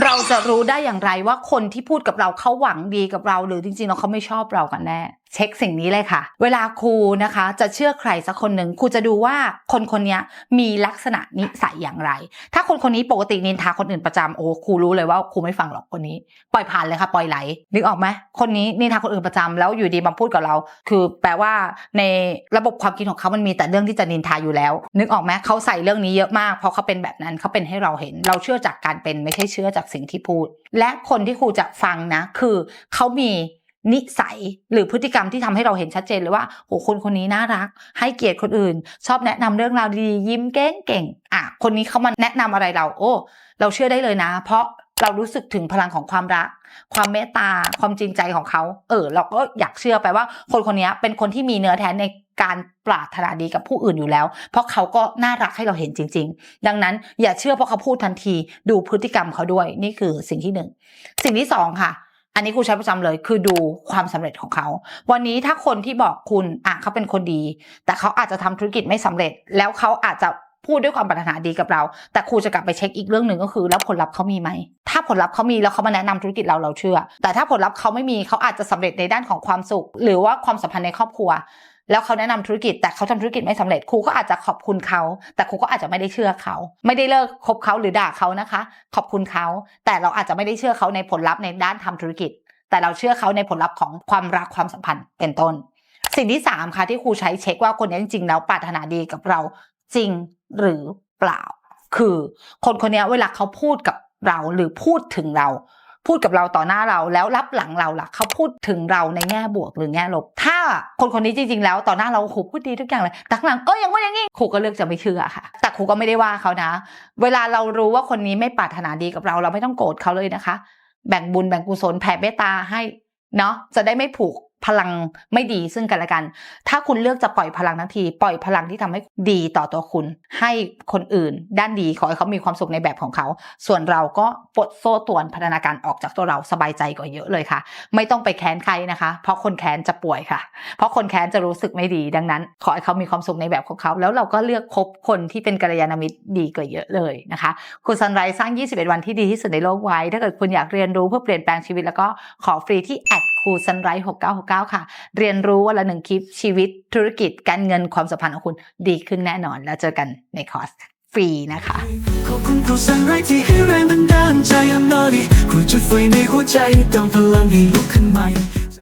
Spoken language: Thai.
เราจะรู้ได้อย่างไรว่าคนที่พูดกับเราเขาหวังดีกับเรา หรือจริงๆแล้วเขาไม่ชอบเรากันแน่ เช็คสิ่งนี้เลยค่ะ เวลาครูนะคะ จะเชื่อใครสักคนหนึ่งครูจะดูว่าคนคนนี้มีลักษณะนิสัยอย่างไร ถ้าคนคนนี้ปกตินินทาคนอื่นประจำโอ้ครูรู้เลยว่าครูไม่ฟังหรอกคนนี้ ปล่อยผ่านเลยค่ะ ปล่อยไหลนึกออกไหมคนนี้นินทาคนอื่นประจำแล้วอยู่ดีมาพูดกับเรา คือแปลว่าในระบบความคิดของเขามันมีแต่เรื่องที่จะนินทาอยู่แล้ว นึกออกไหมเขาใส่เรื่องนี้เยอะมากเพราะเขาเป็นแบบนั้นเขาเป็นให้เราเห็น เราเชื่อจากการเป็นไม่ใช่เชื่อจากสิ่งที่พูด และคนที่ครูจะฟังนะ คือเขามี นิสัยหรือพฤติกรรมที่ทำให้เราเห็นชัดเจนเลยว่าโหคนคนนี้น่ารัก ให้เกียรติคนอื่น ชอบแนะนำเรื่องราวดียิ้มเก่งเก่งอะคนนี้เขามาแนะนำอะไรเรา โอ้ เราเชื่อได้เลยนะ เพราะเรารู้สึกถึงพลังของความรัก ความเมตตา ความจริงใจของเขา เออ เราก็อยากเชื่อไปว่า คนคนนี้เป็นคนที่มีเนื้อแท้ในการปรารถนาดีกับผู้อื่นอยู่แล้ว เพราะเขาก็น่ารักให้เราเห็นจริง ๆ ดังนั้นอย่าเชื่อเพราะเขาพูดทันที ดูพฤติกรรมเขาด้วย นี่คือสิ่งที่หนึ่ง สิ่งที่สองค่ะ อันนี้ครูใช้ประจำเลย คือดูความสำเร็จของเขา วันนี้ถ้าคนที่บอกคุณอะเขาเป็นคนดี แต่เขาอาจจะทำธุรกิจไม่สำเร็จ แล้วเขาอาจจะพูดด้วยความปรารถนาดีกับเรา แต่ครูจะกลับไปเช็คอีกเรื่องหนึ่งก็คือ แล้วผลลัพธ์เขามีไหม ถ้าผลลัพธ์เขามีแล้วเขามาแนะนำธุรกิจเราเราเชื่อ แต่ถ้าผลลัพธ์เขาไม่มีเขาอาจจะสำเร็จในด้านของความสุข หรือว่าความสัมพันธ์ในครอบครัว แล้วเขาแนะนำธุรกิจแต่เขาทำธุรกิจไม่สำเร็จครูก็อาจจะขอบคุณเขา แต่ครูก็อาจจะไม่ได้เชื่อเขา ไม่ได้เลิกคบเขาหรือด่าเขานะคะ ขอบคุณเขา แต่เราอาจจะไม่ได้เชื่อเขาในผลลัพธ์ในด้านทำธุรกิจ แต่เราเชื่อเขาในผลลัพธ์ของความรักความสัมพันธ์เป็นต้น สิ่งที่สามค่ะที่ครูใช้เช็คว่าคนนี้จริงๆแล้วปรารถนาดีกับเราจริงหรือเปล่า คือคนคนนี้เวลาเขาพูดกับเราหรือพูดถึงเรา พูดกับเราต่อหน้าเราแล้วรับหลังเราล่ะเขาพูดถึงเราในแง่บวกหรือแง่ลบ ถ้าคนคนนี้จริง ๆ แล้วต่อหน้าเราโหพูดดีทุกอย่างเลยแต่ข้างหลังก็ยังว่าอย่างงี้ครูก็เลือกจะไม่เชื่อค่ะ แต่ครูก็ไม่ได้ว่าเขานะ เวลาเรารู้ว่าคนนี้ไม่ปรารถนาดีกับเรา เราไม่ต้องโกรธเขาเลยนะคะ แบ่งบุญแบ่งกุศลแผ่เมตตาให้เนาะจะได้ไม่ผูก พลังไม่ดีซึ่งกันและกัน ถ้าคุณเลือกจะปล่อยพลังทั้งที ปล่อยพลังที่ทำให้ดีต่อตัวคุณ ให้คนอื่น ด้านดีขอให้เขามีความสุขในแบบของเขา ส่วนเราก็ปลดโซ่ตวนพัฒนาการออกจากตัวเราสบายใจกว่าเยอะเลยค่ะ ไม่ต้องไปแค้นใครนะคะ เพราะคนแค้นจะป่วยค่ะ เพราะคนแค้นจะรู้สึกไม่ดี ดังนั้น ขอให้เขามีความสุขในแบบของเขา แล้วเราก็เลือกคบคนที่เป็นกัลยาณมิตรดีกว่าเยอะเลยนะคะ คุณซันไรสร้าง 21 วันที่ดีที่สุดในโลกไว้ ถ้าเกิดคุณอยากเรียนรู้เพื่อเปลี่ยนแปลงชีวิตแล้วก็ขอฟรีที่แอด ครูซันไรท์6969 ค่ะ เรียนรู้วันละหนึ่งคลิปชีวิตธุรกิจการเงินความสัมพันธ์ของคุณดีขึ้นแน่นอน แล้วเจอกันในคอร์สฟรีนะคะขอบคุณครูสันไรที่ให้แรงบันดาลใจอันนอดีคุณจุดไฟในหัวใจเติมพลังให้ลุกขึ้นใหม่